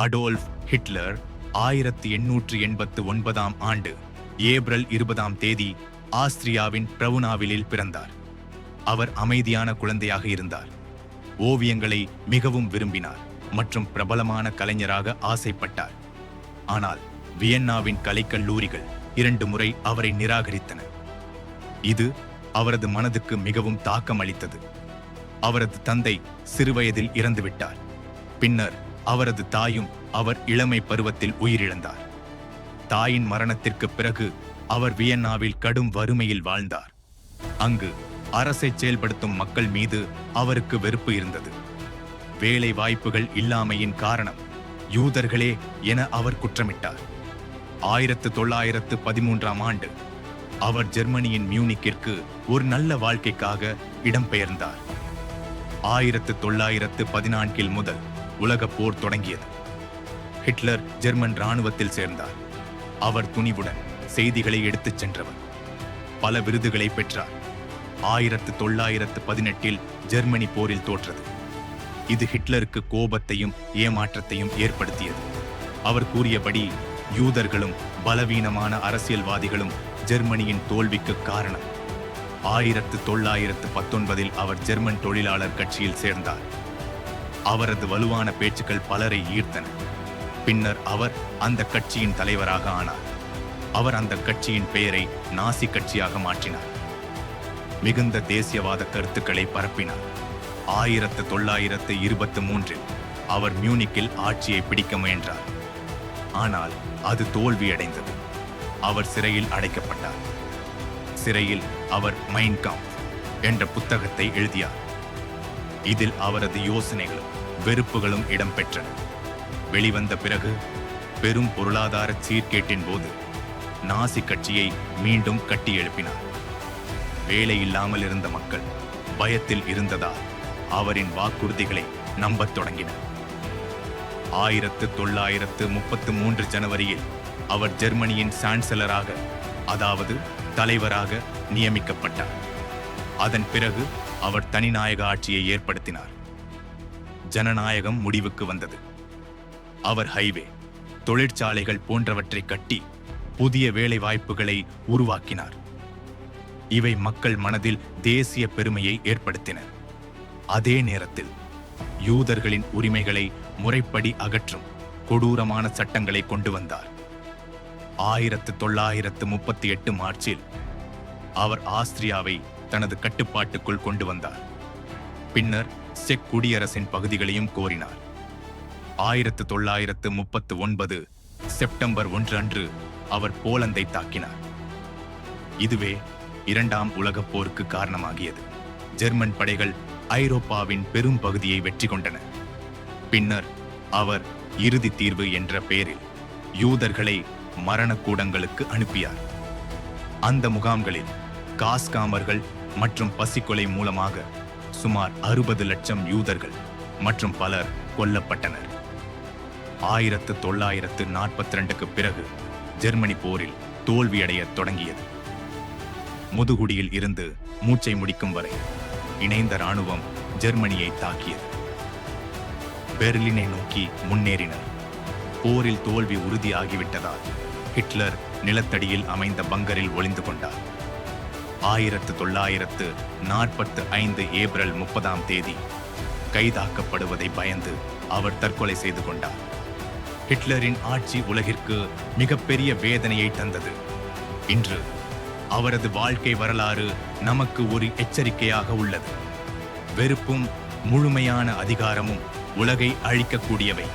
Adolf Hitler ஆயிரத்தி எண்ணூற்றி எண்பத்து ஒன்பதாம் ஆண்டு ஏப்ரல் இருபதாம் தேதி ஆஸ்திரியாவின் பிரவுனாவிலில் பிறந்தார். அவர் அமைதியான குழந்தையாக இருந்தார். ஓவியங்களை மிகவும் விரும்பினார் மற்றும் பிரபலமான கலைஞராக ஆசைப்பட்டார். ஆனால் வியன்னாவின் கலைக்கல்லூரிகள் இரண்டு முறை அவரை நிராகரித்தன. இது அவரது மனதுக்கு மிகவும் தாக்கம் அளித்தது அவரது தந்தை சிறுவயதில் இறந்துவிட்டார். பின்னர் அவரது தாயும் அவர் இளமை பருவத்தில் உயிரிழந்தார். தாயின் மரணத்திற்கு பிறகு அவர் வியன்னாவில் கடும் வறுமையில் வாழ்ந்தார். அங்கு அரசை செயல்படுத்தும் மக்கள் மீது அவருக்கு வெறுப்பு இருந்தது. வேலை வாய்ப்புகள் இல்லாமையின் காரணம் யூதர்களே என அவர் குற்றமிட்டார். ஆயிரத்து தொள்ளாயிரத்து பதிமூன்றாம் ஆண்டு அவர் ஜெர்மனியின் மியூனிக்கிற்கு ஒரு நல்ல வாழ்க்கைக்காக இடம்பெயர்ந்தார். ஆயிரத்து தொள்ளாயிரத்து பதினான்கில் முதல் உலகப் போர் தொடங்கியது. ஹிட்லர் ஜெர்மன் இராணுவத்தில் சேர்ந்தார். அவர் துணிவுடன் செய்திகளை எடுத்துச் சென்றவர். பல விருதுகளை பெற்றார். ஆயிரத்து தொள்ளாயிரத்து பதினெட்டில் ஜெர்மனி போரில் தோற்றது. இது ஹிட்லருக்கு கோபத்தையும் ஏமாற்றத்தையும் ஏற்படுத்தியது. அவர் கூறியபடி யூதர்களும் பலவீனமான அரசியல்வாதிகளும் ஜெர்மனியின் தோல்விக்கு காரணம். ஆயிரத்து தொள்ளாயிரத்து பத்தொன்பதில் அவர் ஜெர்மன் தொழிலாளர் கட்சியில் சேர்ந்தார். அவரது வலுவான பேச்சுக்கள் பலரை ஈர்த்தன. பின்னர் அவர் அந்த கட்சியின் தலைவராக ஆனார். அவர் அந்த கட்சியின் பெயரை நாசி கட்சியாக மாற்றினார். மிகுந்த தேசியவாத கருத்துக்களை பரப்பினார். ஆயிரத்து தொள்ளாயிரத்து இருபத்து மூன்றில் அவர் மியூனிக்கில் ஆட்சியை பிடிக்க முயன்றார். ஆனால் அது தோல்வியடைந்தது. அவர் சிறையில் அடைக்கப்பட்டார். சிறையில் அவர் மைன்காம் என்ற புத்தகத்தை எழுதியார். இதில் அவரது யோசனைகளும் வெறுப்புகளும் இடம்பெற்றன. வெளிவந்த பிறகு பெரும் பொருளாதார சீர்கேட்டின் போது நாசி கட்சியை மீண்டும் கட்டி எழுப்பினார். வேலை இல்லாமல் இருந்த மக்கள் பயத்தில் இருந்ததால் அவரின் வாக்குறுதிகளை நம்பத் தொடங்கினர். ஆயிரத்து தொள்ளாயிரத்து முப்பத்து மூன்று ஜனவரியில் அவர் ஜெர்மனியின் சான்சலராக அதாவது தலைவராக நியமிக்கப்பட்டார். அதன் பிறகு அவர் தனிநாயக ஆட்சியை ஏற்படுத்தினார். ஜனநாயகம் முடிவுக்கு வந்தது. அவர் ஹைவே தொழிற்சாலைகள் போன்றவற்றை கட்டி புதிய வேலைவாய்ப்புகளை உருவாக்கினார். இவை மக்கள் மனதில் தேசிய பெருமையை ஏற்படுத்தின. அதே நேரத்தில் யூதர்களின் உரிமைகளை முறைப்படி அகற்றும் கொடூரமான சட்டங்களை கொண்டு வந்தார். ஆயிரத்து தொள்ளாயிரத்து முப்பத்தி எட்டு மார்ச்சில் அவர் ஆஸ்திரியாவை தனது கட்டுப்பாட்டுக்குள் கொண்டு வந்தார். பின்னர் செக் குடியரசின் பகுதிகளையும் கோரினார். ஆயிரத்து தொள்ளாயிரத்து முப்பத்து ஒன்பது செப்டம்பர் ஒன்று அன்று அவர் போலந்தை தாக்கினார். இதுவே இரண்டாம் உலகப் போருக்கு காரணமாகியது. ஜெர்மன் படைகள் ஐரோப்பாவின் பெரும் பகுதியை வெற்றி கொண்டன. பின்னர் அவர் இறுதி தீர்வு என்ற பெயரில் யூதர்களை மரணக்கூடங்களுக்கு அனுப்பியார். அந்த முகாம்களில் காஸ்காமர்கள் மற்றும் பசிக்கொலை மூலமாக சுமார் அறுபது லட்சம் யூதர்கள் மற்றும் பலர் கொல்லப்பட்டனர். ஆயிரத்து தொள்ளாயிரத்து நாற்பத்தி ரெண்டுக்கு பிறகு ஜெர்மனி போரில் தோல்வியடையத் தொடங்கியது. முதுகுடியில் இருந்து மூச்சை முடிக்கும் வரை இணைந்த ராணுவம் ஜெர்மனியை தாக்கியது. பெர்லினை நோக்கி முன்னேறினர். போரில் தோல்வி உறுதியாகிவிட்டதால் ஹிட்லர் நிலத்தடியில் அமைந்த பங்கரில் ஒளிந்து கொண்டார். ஆயிரத்து தொள்ளாயிரத்து நாற்பத்து ஐந்து ஏப்ரல் முப்பதாம் தேதி கைதாக்கப்படுவதை பயந்து அவர் தற்கொலை செய்து கொண்டார். ஹிட்லரின் ஆட்சி உலகிற்கு மிகப்பெரிய வேதனையை தந்தது. இன்று அவரது வாழ்க்கை வரலாறு நமக்கு ஒரு எச்சரிக்கையாக உள்ளது. வெறுப்பும் முழுமையான அதிகாரமும் உலகை அழிக்கக்கூடியவை.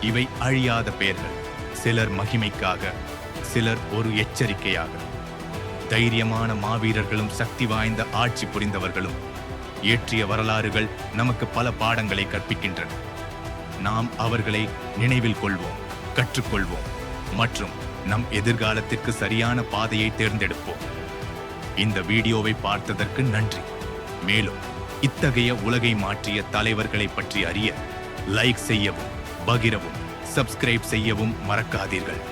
இவை அழியாத பெயர்கள் சிலர் மகிமைக்காக சிலர் ஒரு எச்சரிக்கையாக. தைரியமான மாவீரர்களும் சக்தி வாய்ந்த ஆட்சி புரிந்தவர்களும் இயற்றிய வரலாறுகள் நமக்கு பல பாடங்களை கற்பிக்கின்றன. நாம் அவர்களை நினைவில் கொள்வோம் கற்றுக்கொள்வோம் மற்றும் நம் எதிர்காலத்திற்கு சரியான பாதையை தேர்ந்தெடுப்போம். இந்த வீடியோவை பார்த்ததற்கு நன்றி. மேலும் இத்தகைய உலகை மாற்றிய தலைவர்களை பற்றி அறிய லைக் செய்யவும் பகிரவும் சப்ஸ்கிரைப் செய்யவும் மறக்காதீர்கள்.